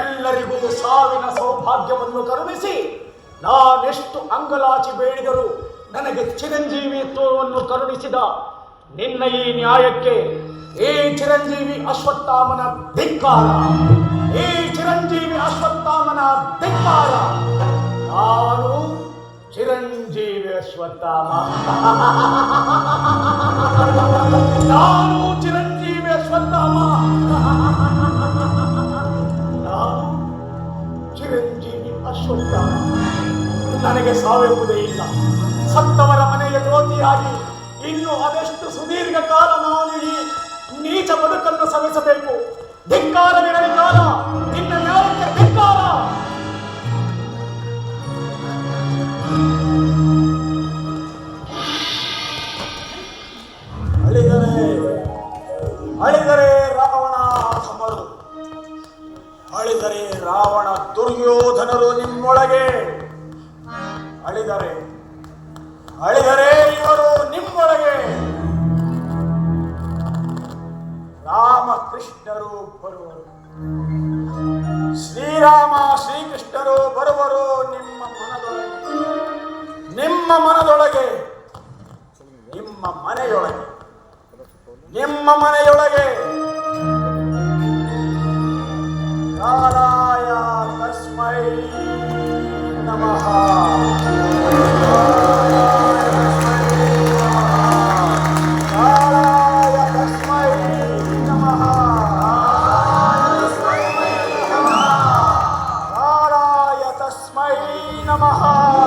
ಎಲ್ಲರಿಗೂ ಸಾವಿನ ಸೌಭಾಗ್ಯವನ್ನು ಕರುಣಿಸಿ, ನಾನೆಷ್ಟು ಅಂಗಲಾಚಿ ಬೇಡಿದರು ನನಗೆ ಚಿರಂಜೀವಿತ್ವವನ್ನು ಕರುಣಿಸಿದ ನಿನ್ನ ಈ ನ್ಯಾಯಕ್ಕೆ ಈ ಚಿರಂಜೀವಿ ಅಶ್ವತ್ಥಾಮನ ಧಿಕ್ಕಾರ. ಈ ಚಿರಂಜೀವಿ ಅಶ್ವತ್ಥಾಮನ ಧಿಕ್ಕಾರ. ನಾನು ಚಿರಂಜೀವಿ ಅಶ್ವತ್ಥಾಮ. ಚಿರಂಜೀವಿ ಅಶ್ವತ್ಥಾಮ ನನಗೆ ಸಾವೆಂಬುದೇ ಇಲ್ಲ. ಸತ್ತವರ ಮನೆಯ ಜ್ಯೋತಿಯಾಗಿ ಇನ್ನು ಅದೆಷ್ಟು ಸುದೀರ್ಘ ಕಾಲ ನಾನು ಈ ನೀಚ ಬದುಕನ್ನು ಸವಿಸಬೇಕು. ಧಿಕ್ಕಾರವಿರಲಿ ಕಾಲ. ರಾವಣ ದುರ್ಯೋಧನರು ನಿಮ್ಮೊಳಗೆ. ಅಳಿದರೆ ಅಳಿದರೆ ಇವರು ನಿಮ್ಮೊಳಗೆ. ರಾಮಕೃಷ್ಣರು ಬರುವರು. ಶ್ರೀರಾಮ ಶ್ರೀಕೃಷ್ಣರು ಬರುವರು ನಿಮ್ಮ ಮನದೊಳಗೆ. ನಿಮ್ಮ ಮನದೊಳಗೆ, ನಿಮ್ಮ ಮನೆಯೊಳಗೆ. ನಿಮ್ಮ ಮನೆಯೊಳಗೆ. Namaha.